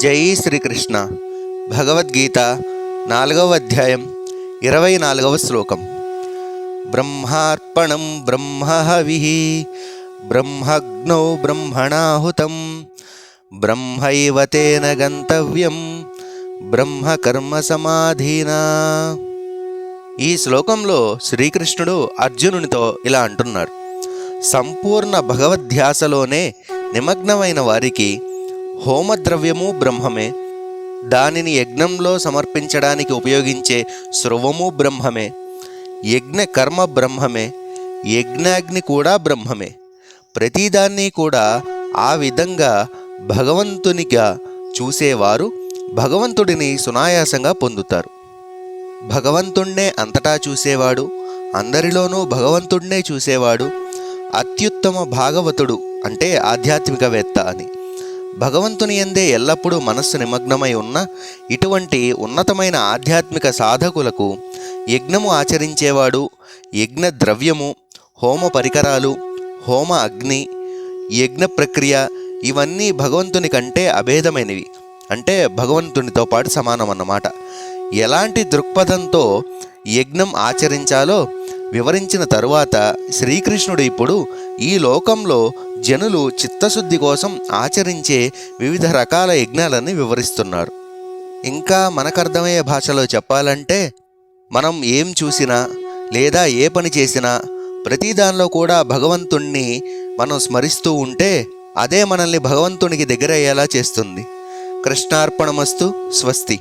జై శ్రీకృష్ణ. భగవద్గీత నాలుగవ అధ్యాయం ఇరవై నాలుగవ శ్లోకం. బ్రహ్మార్పణం బ్రహ్మహవి బ్రహ్మగ్నౌ బ్రహ్మణాహుతం బ్రహ్మైవతేన గంతవ్యం బ్రహ్మకర్మ సమాధీనా. ఈ శ్లోకంలో శ్రీకృష్ణుడు అర్జునునితో ఇలా అంటున్నాడు. సంపూర్ణ భగవద్ధ్యాసలోనే నిమగ్నమైన వారికి హోమద్రవ్యము బ్రహ్మమే. దానిని యజ్ఞంలో సమర్పించడానికి ఉపయోగించే స్రవము బ్రహ్మమే. యజ్ఞ కర్మ బ్రహ్మమే. యజ్ఞాగ్ని కూడా బ్రహ్మమే. ప్రతిదాన్ని కూడా ఆ విధంగా భగవంతునిగా చూసేవారు భగవంతుడిని సునాయాసంగా పొందుతారు. భగవంతుణ్ణే అంతటా చూసేవాడు అందరిలోనూ భగవంతుణ్ణే చూసేవాడు అత్యుత్తమ భాగవతుడు అంటే ఆధ్యాత్మికవేత్త అని. భగవంతుని ఎందే ఎల్లప్పుడూ మనస్సు నిమగ్నమై ఉన్న ఇటువంటి ఉన్నతమైన ఆధ్యాత్మిక సాధకులకు యజ్ఞము ఆచరించేవాడు యజ్ఞ ద్రవ్యము హోమ పరికరాలు హోమ అగ్ని యజ్ఞ ప్రక్రియ ఇవన్నీ భగవంతుని కంటే అభేదమైనవి. అంటే భగవంతునితో పాటు సమానం అన్నమాట ఎలాంటి దృక్పథంతో యజ్ఞం ఆచరించాలో వివరించిన తరువాత శ్రీకృష్ణుడు ఇప్పుడు ఈ లోకంలో జనులు చిత్తశుద్ధి కోసం ఆచరించే వివిధ రకాల యజ్ఞాలని వివరిస్తున్నారు ఇంకా మనకర్థమయ్యే భాషలో చెప్పాలంటే మనం ఏం చూసినా లేదా ఏ పని చేసినా ప్రతి దానిలో కూడా భగవంతుణ్ణి మనం స్మరిస్తూ ఉంటే అదే మనల్ని భగవంతునికి దగ్గర అయ్యేలా చేస్తుంది. కృష్ణార్పణమస్తు స్వస్తి.